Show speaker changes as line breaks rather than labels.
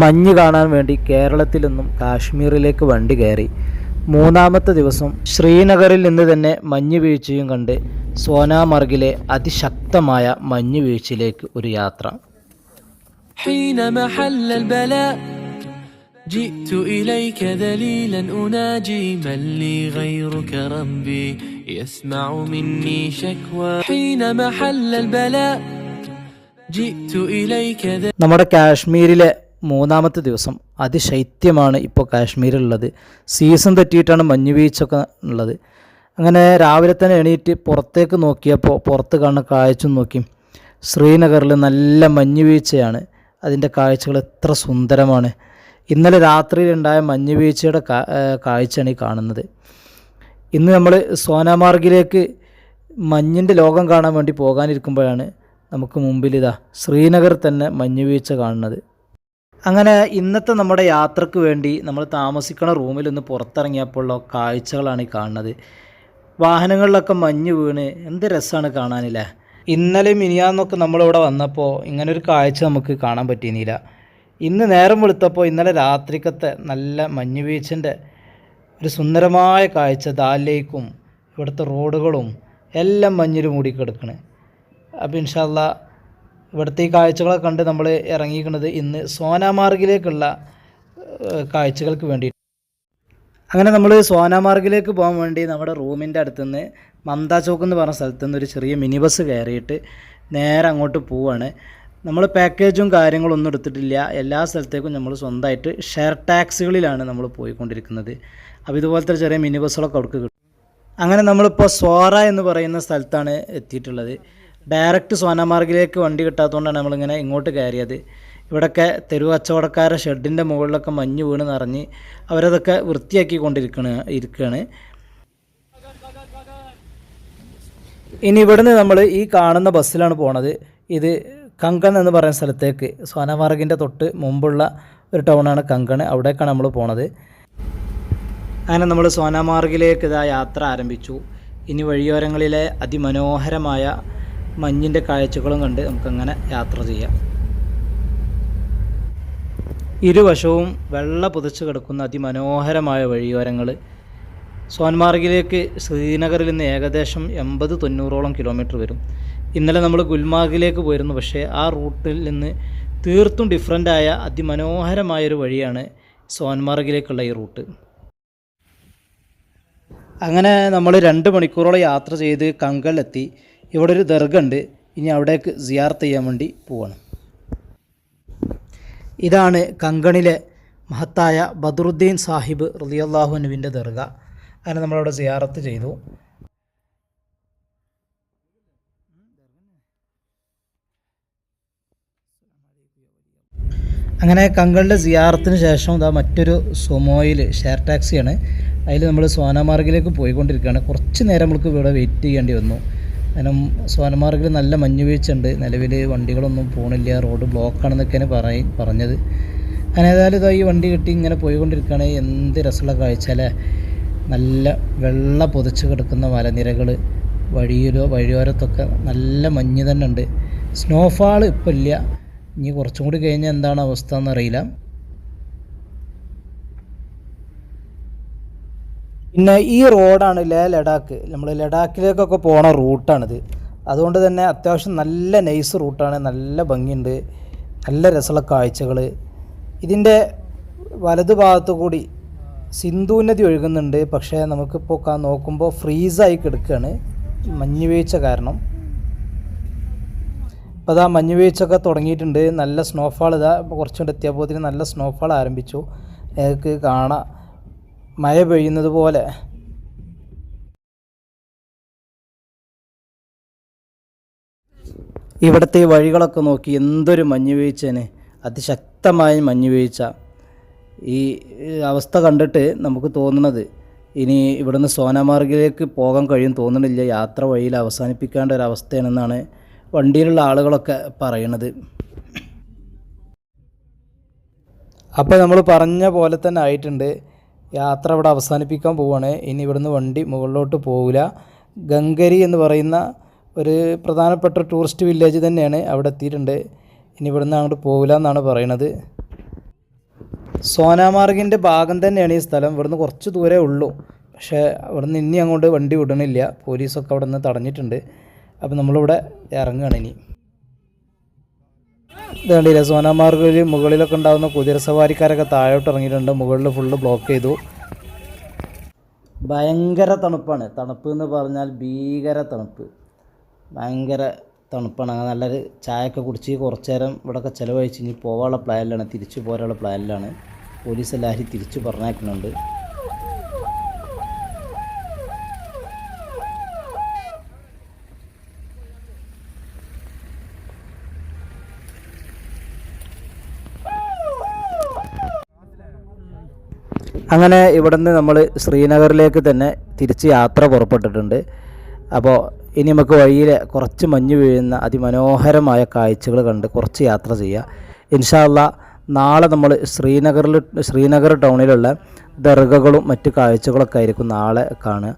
മഞ്ഞ് കാണാൻ വേണ്ടി കേരളത്തിൽ നിന്നും കാശ്മീരിലേക്ക് വണ്ടി കയറി മൂന്നാമത്തെ ദിവസം ശ്രീനഗറിൽ നിന്ന് തന്നെ മഞ്ഞ് വീഴ്ചയും കണ്ട് സോനാമർഗിലെ അതിശക്തമായ മഞ്ഞ് വീഴ്ചയിലേക്ക് ഒരു യാത്ര
حين محل البلاء جئت إليك ذليلا أناجي من لي غيرك ربي يسمع مني شكوى حين محل البلاء جئت إليك ذليلا
നമ്മുടെ കാശ്മീരിലെ മൂന്നാമത്തെ ദിവസം അതിശൈത്യമാണ് ഇപ്പോൾ കാശ്മീരിലുള്ളത്. സീസൺ തെറ്റിയിട്ടാണ് മഞ്ഞ് വീഴ്ചയൊക്കെ ഉള്ളത്. അങ്ങനെ രാവിലെ തന്നെ എണീറ്റ് പുറത്തേക്ക് നോക്കിയപ്പോൾ പുറത്ത് കാണുന്ന കാഴ്ച നോക്കി. ശ്രീനഗറിൽ നല്ല മഞ്ഞ് വീഴ്ചയാണ് അതിന്റെ കാഴ്ചകൾ എത്ര സുന്ദരമാണ്. ഇന്നലെ രാത്രിയിലുണ്ടായ മഞ്ഞ് വീഴ്ചയുടെ കാഴ്ചയാണ് ഈ കാണുന്നത്. ഇന്ന് നമ്മൾ സോനാമാർഗിലേക്ക് മഞ്ഞിന്റെ ലോകം കാണാൻ വേണ്ടി പോകാനിരിക്കുമ്പോഴാണ് നമുക്ക് മുമ്പിൽ ഇതാ ശ്രീനഗർ തന്നെ മഞ്ഞ് വീഴ്ച കാണുന്നത്. അങ്ങനെ ഇന്നത്തെ നമ്മുടെ യാത്രയ്ക്ക് വേണ്ടി നമ്മൾ താമസിക്കുന്ന റൂമിൽ ഒന്ന് പുറത്തിറങ്ങിയപ്പോഴുള്ള കാഴ്ചകളാണ് ഈ കാണുന്നത്. വാഹനങ്ങളിലൊക്കെ മഞ്ഞ് വീണ് എന്ത് രസമാണ് കാണാനില്ലേ? ഇന്നലെ മിനിയാന്നൊക്കെ നമ്മളിവിടെ വന്നപ്പോൾ ഇങ്ങനൊരു കാഴ്ച നമുക്ക് കാണാൻ പറ്റിയിരുന്നില്ല. ഇന്ന് നേരം വെളുത്തപ്പോൾ ഇന്നലെ രാത്രിക്കത്തെ നല്ല മഞ്ഞ് വീഴ്ചന്റെ ഒരു സുന്ദരമായ കാഴ്ച ദാലേക്കും ഇവിടുത്തെ റോഡുകളും എല്ലാം മഞ്ഞിൽ മൂടി കിടക്കണ് അപ്പോൾ ഇൻഷാല്ല ഇവിടുത്തെ ഈ കാഴ്ചകളൊക്കെ കണ്ട് നമ്മൾ ഇറങ്ങിയിരിക്കുന്നത് ഇന്ന് സോനാമാർഗിലേക്കുള്ള കാഴ്ചകൾക്ക് വേണ്ടി അങ്ങനെ നമ്മൾ സോനാമാർഗിലേക്ക് പോകാൻ വേണ്ടി നമ്മുടെ റൂമിന്റെ അടുത്തുനിന്ന് മമത ചോക്ക് എന്ന് പറഞ്ഞ സ്ഥലത്തു നിന്ന് ഒരു ചെറിയ മിനി ബസ് കയറിയിട്ട് നേരെ അങ്ങോട്ട് പോവാണ്. നമ്മൾ പാക്കേജും കാര്യങ്ങളൊന്നും എടുത്തിട്ടില്ല. എല്ലാ സ്ഥലത്തേക്കും നമ്മൾ സ്വന്തമായിട്ട് ഷെയർ ടാക്സികളിലാണ് നമ്മൾ പോയിക്കൊണ്ടിരിക്കുന്നത്. അപ്പോൾ ഇതുപോലത്തെ ചെറിയ മിനി ബസ്സുകളൊക്കെ അവിടേക്ക് കിട്ടും. അങ്ങനെ നമ്മളിപ്പോൾ സോറ എന്ന് പറയുന്ന സ്ഥലത്താണ് എത്തിയിട്ടുള്ളത്. ഡയറക്റ്റ് സോനാമാർഗിലേക്ക് വണ്ടി കിട്ടാത്തതുകൊണ്ടാണ് നമ്മളിങ്ങനെ ഇങ്ങോട്ട് കയറിയത്. ഇവിടൊക്കെ തെരുവ് കച്ചവടക്കാരുടെ ഷെഡിന്റെ മുകളിലൊക്കെ മഞ്ഞ് വീണ് നിറഞ്ഞ് അവരതൊക്കെ വൃത്തിയാക്കി കൊണ്ടിരിക്കണ ഇരിക്കുകയാണ് ഇനി ഇവിടുന്ന് നമ്മൾ ഈ കാണുന്ന ബസ്സിലാണ് പോണത്. ഇത് കങ്കൺ എന്ന് പറയുന്ന സ്ഥലത്തേക്ക്. സോനാമാർഗിന്റെ തൊട്ട് മുമ്പുള്ള ഒരു ടൗണാണ് കങ്കൺ. അവിടേക്കാണ് നമ്മൾ പോണത്. അങ്ങനെ നമ്മൾ സോനാമാർഗിലേക്ക് ഇതാ യാത്ര ആരംഭിച്ചു. ഇനി വഴിയോരങ്ങളിലെ അതിമനോഹരമായ മഞ്ഞിന്റെ കാഴ്ചകളും കണ്ട് നമുക്കങ്ങനെ യാത്ര ചെയ്യാം. ഇരുവശവും വെള്ള പുതച്ച് കിടക്കുന്ന അതിമനോഹരമായ വഴിയോരങ്ങൾ സോൻമാർഗിലേക്ക് ശ്രീനഗറിൽ നിന്ന് ഏകദേശം എൺപത് തൊണ്ണൂറോളം കിലോമീറ്റർ വരും. ഇന്നലെ നമ്മൾ ഗുൽമാർഗിലേക്ക് പോയിരുന്നു പക്ഷേ ആ റൂട്ടിൽ നിന്ന് തീർത്തും ഡിഫറന്റായ അതിമനോഹരമായൊരു വഴിയാണ് സോൻമാർഗിലേക്കുള്ള ഈ റൂട്ട്. അങ്ങനെ നമ്മൾ രണ്ട് മണിക്കൂറോളം യാത്ര ചെയ്ത് കങ്കളിലെത്തി ഇവിടെ ഒരു ദർഗുണ്ട്. ഇനി അവിടേക്ക് സിയാർത്ത് ചെയ്യാൻ വേണ്ടി പോവാണ്. ഇതാണ് കങ്കണിലെ മഹത്തായ ബദറുദ്ദീൻ സാഹിബ് റലിയല്ലാഹുനുവിന്റെ ദർഗ. അങ്ങനെ നമ്മളവിടെ സിയാറത്ത് ചെയ്തു. അങ്ങനെ കങ്കളുടെ സിയാറത്തിന് ശേഷം ഇതാ മറ്റൊരു സുമോയിൽ ഷെയർ ടാക്സിയാണ്. അതിൽ നമ്മൾ സോനാമാർഗിലേക്ക് പോയിക്കൊണ്ടിരിക്കുകയാണ്. കുറച്ച് നേരം നമ്മൾക്ക് ഇവിടെ വെയിറ്റ് ചെയ്യേണ്ടി വന്നു. കാരണം സോനമാർഗിൽ നല്ല മഞ്ഞ് വീഴ്ച ഉണ്ട് നിലവിൽ വണ്ടികളൊന്നും പോകണില്ല റോഡ് ബ്ലോക്കാണെന്നൊക്കെയാണ് പറയ പറഞ്ഞത്. അങ്ങനെ ഏതായാലും ഇതാ ഈ വണ്ടി കിട്ടി ഇങ്ങനെ പോയിക്കൊണ്ടിരിക്കുകയാണ് എന്ത് രസമുള്ള കാഴ്ച അല്ലേ? നല്ല വെള്ള പൊതിച്ച് കിടക്കുന്ന മലനിരകൾ വഴിയിലോ വഴിയോരത്തൊക്കെ നല്ല മഞ്ഞ് തന്നെ ഉണ്ട്. സ്നോഫാൾ ഇപ്പം ഇല്ല. ഇനി കുറച്ചും കൂടി കഴിഞ്ഞാൽ എന്താണ് അവസ്ഥ എന്നറിയില്ല. പിന്നെ ഈ റോഡാണ് ലേ ലഡാക്ക്. നമ്മൾ ലഡാക്കിലേക്കൊക്കെ പോണ റൂട്ടാണിത്. അതുകൊണ്ട് തന്നെ അത്യാവശ്യം നല്ല നൈസ് റൂട്ടാണ് നല്ല ഭംഗിയുണ്ട് നല്ല രസമുള്ള കാഴ്ചകൾ ഇതിന്റെ വലതു ഭാഗത്തു കൂടി സിന്ധു നദി ഒഴുകുന്നുണ്ട്. പക്ഷേ നമുക്കിപ്പോൾ നോക്കുമ്പോൾ ഫ്രീസായി കിടക്കുകയാണ് മഞ്ഞുവീഴ്ച കാരണം. അപ്പോൾ അതാ മഞ്ഞ് വീഴ്ചയൊക്കെ തുടങ്ങിയിട്ടുണ്ട്. നല്ല സ്നോഫാൾ ഇതാ കുറച്ചുകൊണ്ട് എത്തിയപ്പോൾ നല്ല സ്നോഫാൾ ആരംഭിച്ചു. നിങ്ങൾക്ക് കാണാം. മഴ പെയ്യുന്നത് പോലെ. ഇവിടുത്തെ വഴികളൊക്കെ നോക്കി എന്തൊരു മഞ്ഞ് വീഴ്ചേനെ അതിശക്തമായ മഞ്ഞ് വീഴ്ച. ഈ അവസ്ഥ കണ്ടിട്ട് നമുക്ക് തോന്നുന്നത് ഇനി ഇവിടുന്ന് സോനാമാർഗിലേക്ക് പോകാൻ കഴിയും തോന്നുന്നില്ല. യാത്ര വഴിയിൽ അവസാനിപ്പിക്കേണ്ട ഒരു അവസ്ഥയാണെന്നാണ് വണ്ടിയിലുള്ള ആളുകളൊക്കെ പറയണത് അപ്പോൾ നമ്മൾ പറഞ്ഞ പോലെ തന്നെ ആയിട്ടുണ്ട്. യാത്ര ഇവിടെ അവസാനിപ്പിക്കാൻ പോവുകയാണ്. ഇനി ഇവിടുന്ന് വണ്ടി മുകളിലോട്ട് പോകില്ല ഗംഗരി എന്ന് പറയുന്ന ഒരു പ്രധാനപ്പെട്ട ടൂറിസ്റ്റ് വില്ലേജ് തന്നെയാണ് അവിടെ എത്തിയിട്ടുണ്ട്. ഇനി ഇവിടുന്ന് അങ്ങോട്ട് പോകില്ല എന്നാണ് പറയണത് സോനാമാർഗിന്റെ ഭാഗം തന്നെയാണ് ഈ സ്ഥലം. ഇവിടുന്ന് കുറച്ച് ദൂരേ ഉള്ളൂ. പക്ഷേ ഇവിടുന്ന് ഇനി അങ്ങോട്ട് വണ്ടി വിടണില്ല. പോലീസൊക്കെ അവിടെ നിന്ന് തടഞ്ഞിട്ടുണ്ട്. അപ്പോൾ നമ്മളിവിടെ ഇറങ്ങുകയാണ് ഇനി. ഇത് കണ്ടില്ലേ സോനാമാർഗിൽ മുകളിലൊക്കെ ഉണ്ടാകുന്ന കുതിര സവാരിക്കാരൊക്കെ താഴോട്ട് ഇറങ്ങിയിട്ടുണ്ട്. മുകളിൽ ഫുള്ള് ബ്ലോക്ക് ചെയ്തു. ഭയങ്കര തണുപ്പാണ്. തണുപ്പ് എന്ന് പറഞ്ഞാൽ ഭീകര തണുപ്പ്. ഭയങ്കര തണുപ്പാണ്. അങ്ങനെ നല്ലൊരു ചായയൊക്കെ കുടിച്ച് കുറച്ച് നേരം ഇവിടെയൊക്കെ ചിലവഴിച്ച് ഇനി പോകാനുള്ള പ്ലാനിലാണ് തിരിച്ചു പോരാനുള്ള പ്ലാനിലാണ് പോലീസ് എല്ലാവരും തിരിച്ചു പറഞ്ഞേക്കുന്നുണ്ട് അങ്ങനെ ഇവിടുന്ന് നമ്മൾ ശ്രീനഗറിലേക്ക് തന്നെ തിരിച്ച് യാത്ര പുറപ്പെട്ടിട്ടുണ്ട്. അപ്പോൾ ഇനി നമുക്ക് വഴിയിൽ കുറച്ച് മഞ്ഞ് വീഴുന്ന അതിമനോഹരമായ കാഴ്ചകൾ കണ്ട് കുറച്ച് യാത്ര ചെയ്യുക ഇൻഷാല്ല നാളെ നമ്മൾ ശ്രീനഗറിൽ ശ്രീനഗർ ടൗണിലുള്ള ദർഗകളും മറ്റു കാഴ്ചകളൊക്കെ ആയിരിക്കും നാളെ കാണുക.